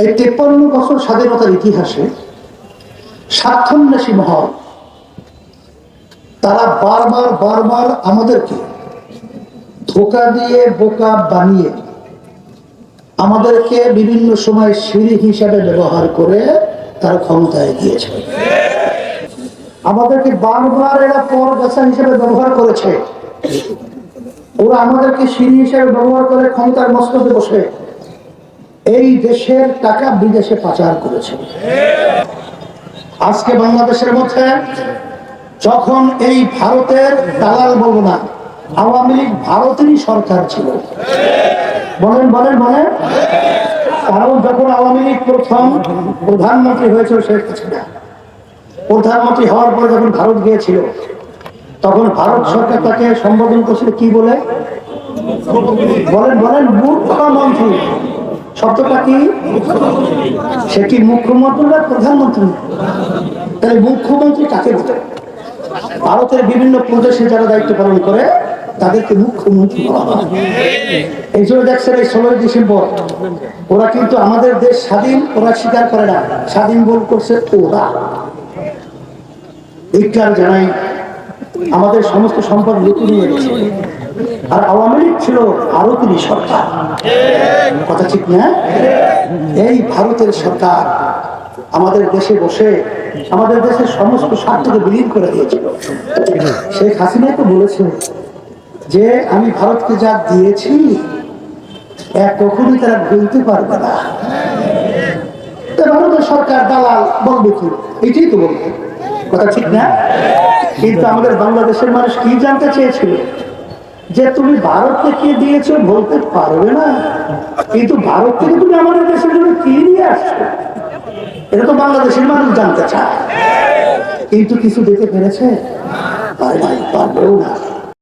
এই তেপ্পান্ন বছর স্বাধীনতার ইতিহাসে স্বার্থন্বেষী মহল, তারা বারবার বারবার আমাদেরকে ধোকা দিয়ে, বোকা বানিয়ে আমাদেরকে বিভিন্ন সময় সিঁড়ি হিসাবে ব্যবহার করে তারা ক্ষমতায় গিয়েছে। আমাদেরকে বারবার এরা পর গাছা হিসেবে ব্যবহার করেছে। ওরা আমাদেরকে সিঁড়ি হিসেবে ব্যবহার করে ক্ষমতার মস্তকে বসে এই দেশের টাকা বিদেশে পাচার করেছে। আজকে বাংলাদেশের মধ্যে যখন এই ভারতের দালাল বলব না, আওয়ামী লীগ ভারতেরই সরকার ছিল। বলেন বলেন বলেন। কারণ যখন আওয়ামী লীগ প্রথম প্রধানমন্ত্রী হয়েছিল শেখ হাসিনা, প্রধানমন্ত্রী হওয়ার পরে যখন ভারত গিয়েছিল, তখন ভারত সরকার তাকে সম্বোধন করছিল কি বলে? বলেন বলেন মুখ্যমন্ত্রী শব্দটা কি? মুখ্যমন্ত্রী না প্রধানমন্ত্রী? তাহলে মুখ্যমন্ত্রী কাকে বলে? ভারতের বিভিন্ন প্রদেশে যারা দায়িত্ব পালন করে, তাদেরকে মুখ্যমন্ত্রী বলা হয়। এই জন্য দেখছেন এই ষোলোই ডিসেম্বর, ওরা কিন্তু আমাদের দেশ স্বাধীন, ওরা স্বীকার করে না। স্বাধীন বল করছে ওরা। জানাই, আমাদের সমস্ত সম্পদ লুটে নিয়ে গেছে। আর আওয়ামী লীগ ছিল ভারতেরই সরকার। কথা ঠিক না? এই ভারতের সরকার আমাদের দেশে বসে আমাদের দেশের সমস্ত স্বার্থকে বিলীন করে দিয়েছিল। শেখ হাসিনা তো বলেছে যে, আমি ভারতকে যা দিয়েছি কখনই তারা বলতে পারবে না। ভারতের সরকার দালাল, বলবে কি? এটাই তো বলবে। কথা ঠিক না? কিন্তু আমাদের বাংলাদেশের মানুষ কি জানতে চেয়েছিল? যে তুমি ভারত থেকে দিয়েছ বলতে পারবে না। কিন্তু ভারত থেকে তুমি আমাদের দেশের জন্য কি নিয়ে আসছো? এটা তো বাংলাদেশের মানুষ জানতে চায়। কিন্তু কিছু দিতে পেরেছে? পারে নাই পারবেও না।